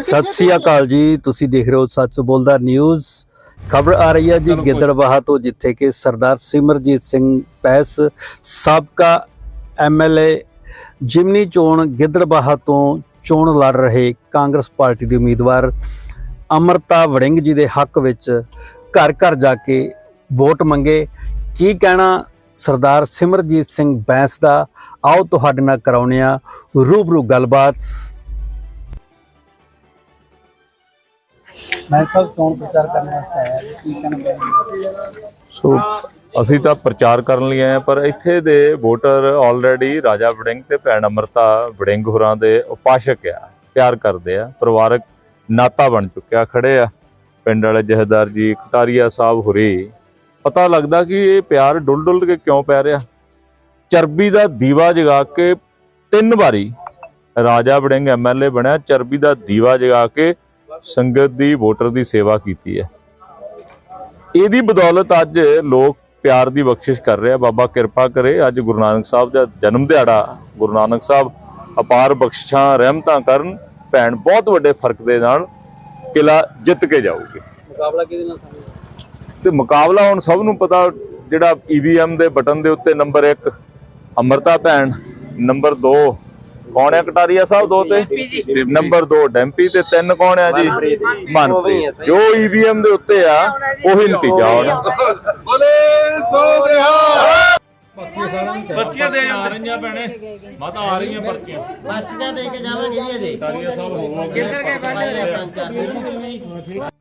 ਸਤਿ ਸ੍ਰੀ ਅਕਾਲ ਜੀ ਤੁਸੀਂ ਦੇਖ ਰਹੇ ਹੋ ਸੱਚ ਬੋਲਦਾ ਨਿਊਜ਼ ਖਬਰ ਆ ਰਹੀ ਹੈ ਜੀ ਗਿੱਦੜਬਾਹਾ ਤੋਂ ਜਿੱਥੇ ਕਿ ਸਰਦਾਰ ਸਿਮਰਜੀਤ ਸਿੰਘ ਪੈਸ ਸਾਬਕਾ ਐਮਐਲਏ ਜਿਮਨੀ ਚੋਣ ਗਿੱਦੜਬਾਹਾ ਤੋਂ ਚੋਣ ਲੜ ਰਹੇ ਕਾਂਗਰਸ ਪਾਰਟੀ ਦੇ ਉਮੀਦਵਾਰ ਅਮਰਤਾ ਵੜਿੰਗ ਜੀ ਦੇ ਹੱਕ ਵਿੱਚ ਘਰ ਘਰ ਜਾ ਕੇ ਵੋਟ ਮੰਗੇ। ਕੀ ਕਹਿਣਾ ਸਰਦਾਰ ਸਿਮਰਜੀਤ ਸਿੰਘ ਬੈਂਸ ਦਾ? ਆਓ ਤੁਹਾਡੇ ਨਾਲ ਕਰਾਉਣੇ ਆ ਰੂਬਰੂ ਗੱਲਬਾਤ। ਮੈਂ ਸਭ ਚੋਣ ਪ੍ਰਚਾਰ ਕਰਨ ਵਾਸਤੇ ਆਇਆ ਜੀ। ਕੀ ਕਹਿਣਾ ਸੋ, ਅਸੀਂ ਤਾਂ ਪ੍ਰਚਾਰ ਕਰਨ ਲਈ ਆਏ ਹਾਂ, ਪਰ ਇੱਥੇ ਦੇ ਵੋਟਰ ਆਲਰੇਡੀ ਰਾਜਾ ਵੜਿੰਗ ਤੇ ਭੈਣ ਅਮਰਤਾ ਵੜਿੰਗ ਹੋਰਾਂ ਦੇ ਉਪਾਸ਼ਕ ਆ, ਪਿਆਰ ਕਰਦੇ ਆ, ਪਰਿਵਾਰਕ ਨਾਤਾ ਬਣ ਚੁੱਕਿਆ ਖੜੇ ਆ ਪਿੰਡ ਵਾਲੇ ਜਹਦਾਰ ਜੀ ਕਟਾਰੀਆ ਸਾਹਿਬ ਹੁਰੀ, ਪਤਾ ਲੱਗਦਾ ਕਿ ਇਹ ਪਿਆਰ ਡੁੱਲ ਡੁੱਲ ਕੇ ਕਿਉਂ ਪੈ ਰਿਹਾ ਚਰਬੀ ਦਾ ਦੀਵਾ ਜਗਾ ਕੇ ਤਿੰਨ ਵਾਰੀ ਰਾਜਾ ਵੜਿੰਗ ਐਮਐਲਏ ਬਣਿਆ, ਚਰਬੀ ਦਾ ਦੀਵਾ ਜਗਾ ਕੇ ਸੰਗਤ ਦੀ ਵੋਟਰ ਦੀ ਸੇਵਾ ਕੀਤੀ ਹੈ। ਇਹਦੀ ਬਦੌਲਤ ਅੱਜ ਲੋਕ ਪਿਆਰ ਦੀ ਬਖਸ਼ਿਸ਼ ਕਰ ਰਹੇ ਬਾਬਾ ਕਿਰਪਾ ਕਰੇ ਅੱਜ ਗੁਰੂ ਨਾਨਕ ਸਾਹਿਬ ਦਾ ਜਨਮ ਦਿਹਾੜਾ ਗੁਰੂ ਨਾਨਕ ਸਾਹਿਬ ਅਪਾਰ ਬਖਸ਼ਿਸ਼ਾਂ ਰਹਿਮਤਾਂ ਕਰਨ ਭੈਣ ਬਹੁਤ ਵੱਡੇ ਫ਼ਰਕ ਦੇ ਨਾਲ ਕਿਲਾ ਜਿੱਤ ਕੇ ਜਾਊਗੀ। ਮੁਕਾਬਲਾ ਕਿਹਦੇ ਨਾਲ ਤੇ ਮੁਕਾਬਲਾ ਹੁਣ ਸਭ ਨੂੰ ਪਤਾ ਜਿਹੜਾ ਈਵੀਐਮ ਦੇ ਬਟਨ ਦੇ ਉੱਤੇ ਨੰਬਰ 1 ਅਮਰਤਾ ਭੈਣ ਨੰਬਰ 2 ਕੌਣ ਹੈ? ਕਟਾਰੀਆ ਸਾਹਿਬ ਦੋ ਤੇ? ਨੰਬਰ 2 ਡੈਂਪੀ ਤੇ ਤਿੰਨ ਕੌਣ ਹੈ ਜੀ? ਮਨਪ੍ਰੀਤ ਜੋ। ਈਵੀਐਮ ਦੇ ਉੱਤੇ ਆ ਉਹੀ ਨਤੀਜਾ ਹੋਣਾ ਪਰਚੀਆਂ ਦੇ। ਆ ਰਹੀਆਂ ਭੈਣੇ। ਮਾਤਾ ਆ ਰਹੀਆਂ ਪਰਚੀਆਂ। ਪਰਚੀਆਂ ਦੇ ਕੇ ਜਾਵਾਂਗੇ ਜੀ ਅਜੇ। ਕਿੱਧਰ ਗਏ ਪਹਿਲੇ ਪੰਜ ਚਾਰ